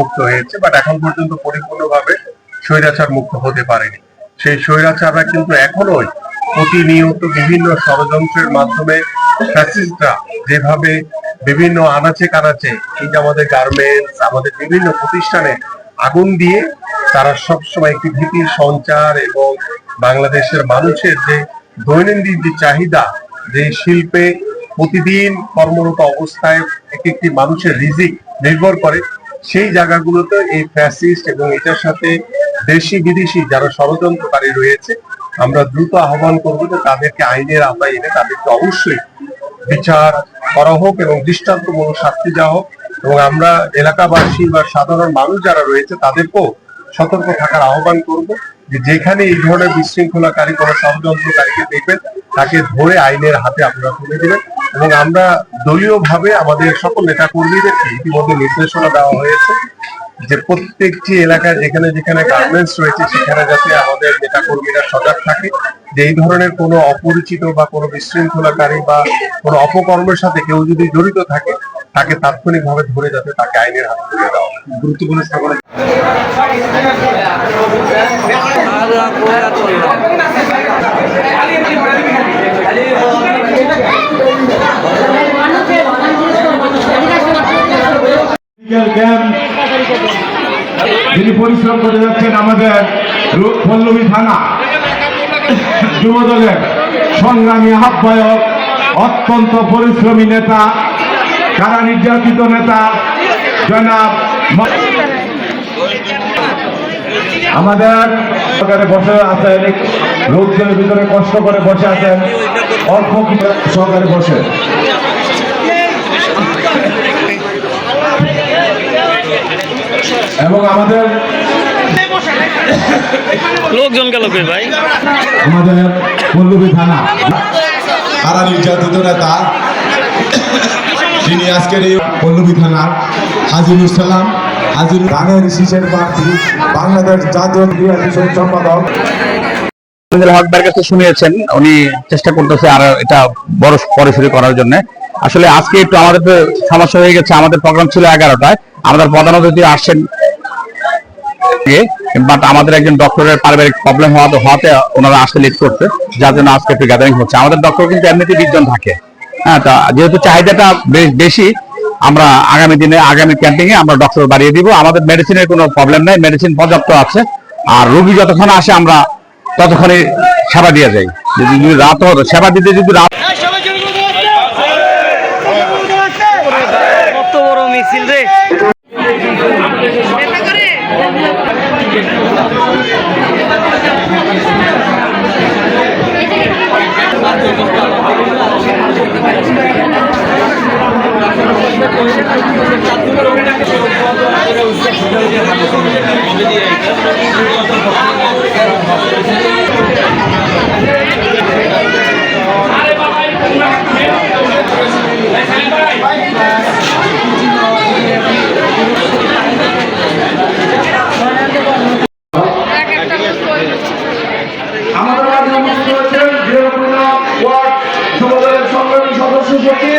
মুক্ত হয়েছে বাট এখন পর্যন্ত পরিপূর্ণভাবে স্বৈরাচার মুক্ত হতে পারেনি। সেই স্বৈরাচাররা কিন্তু এখনোই প্রতিনিয়ত বিভিন্ন ষড়যন্ত্রের মাধ্যমে ফ্যাসিস্টরা যেভাবে বিভিন্ন আনাচে কানাচে, এই যে আমাদের গার্মেন্টস আমাদের বিভিন্ন প্রতিষ্ঠানে আগুন দিয়ে তারা সবসময় একটি ভীতির সঞ্চার এবং বাংলাদেশের মানুষের যে দৈনন্দিন যে চাহিদা, যে শিল্পে প্রতিদিন কর্মরত অবস্থায় এক একটি মানুষের রিজিক নির্ভর করে সেই জায়গাগুলোতে এই ফ্যাসিস্ট এবং এটার সাথে দেশি বিদেশি যারা ষড়যন্ত্রকারী রয়েছে, আমরা দ্রুত আহ্বান করব যে তাদেরকে আইনের আওতায় এনে তাদেরকে অবশ্যই বিচার করা হোক এবং দৃষ্টান্তমূলক শাস্তি দেওয়া হোক এবং আমরা এলাকাবাসী বা সাধারণ মানুষ যারা রয়েছে, তাদেরকেও সতর্ক থাকার আহ্বান করব যে যেখানে এই ধরনের বিশৃঙ্খলাকারী কোনো ষড়যন্ত্রকারীকে দেখবেন, তাকে ধরে আইনের হাতে আপনারা তুলে দিবেন এবং আমরা দলীয় ভাবে আমাদের সকল নেতা কর্মীদেরকে ইতিমধ্যে নির্দেশনা দেওয়া হয়েছে যে প্রত্যেকটি এলাকায় যেখানে যেখানে গার্মেন্টস রয়েছে সেখানে যাতে আমাদের নেতা কর্মীরা সজাগ থাকে। যে এই ধরনের কোনো অপরিচিত বা কোনো বিশৃঙ্খলাকারী বা কোনো অপকর্মের সাথে কেউ যদি জড়িত থাকে তাকে তাৎক্ষণিকভাবে ধরে যাতে তাকে আইনের হাতে তুলে দেওয়া গুরুত্বপূর্ণ স্থাপনা। ক্যাম্প যিনি পরিশ্রম করে যাচ্ছেন আমাদের পল্লবী থানা, যুব সংগ্রামী আহ্বায়ক, অত্যন্ত পরিশ্রমী নেতা, কারা নির্যাতিত নেতা, জনাব আমাদের সহকারে বসে আছেন লোকজনের ভিতরে কষ্ট করে বসে আছেন, অল্প সহকারে বসে। এবং আমাদের লোকজন গেল কই ভাই? আমাদের পল্লবী থানা। কারা নির্যাতিত নেতা। যিনি আজকের এই পল্লবী থানার হাজিরুল সালাম হাজির ধানের শীষের প্রার্থী বাংলাদেশ জাতীয় ক্রীড়া বিষয়ক সম্পাদক। হকবার কাছে শুনিয়েছেন উনি চেষ্টা করতেছে আর এটা বড় পরিসরে করার জন্য। আসলে আজকে একটু আমাদের তো সমস্যা হয়ে গেছে আমাদের প্রোগ্রাম ছিল এগারোটায়। আমাদের প্রধান অতিথি আসছেন। বাট আমাদের একজন ডক্টরের পারিবারিক প্রবলেম হওয়াতে হওয়াতে ওনারা আসতে লেট করছে, যার জন্য আজকে একটু গ্যাদারিং হচ্ছে। আমাদের ডক্টর কিন্তু এমনিতে বিশজন থাকে। হ্যাঁ তা যেহেতু চাহিদাটা বেশ বেশি, আমরা আগামী দিনে, আগামী ক্যাম্পিং এ আমরা ডক্টর বাড়িয়ে দিব। আমাদের মেডিসিনের কোনো প্রবলেম নাই মেডিসিন পর্যাপ্ত আছে। আর রোগী যতক্ষণ আসে, আমরা ততক্ষণে সেবা দিয়ে যাই। যদি যদি রাত হতো, সেবা দিতে যদি রাত মিছিল রে। আমাদের মাঝে উপস্থিত হয়েছেন বীরপুর ওয়ার্ড যুবদলের সংগ্রামী সদস্য সচিব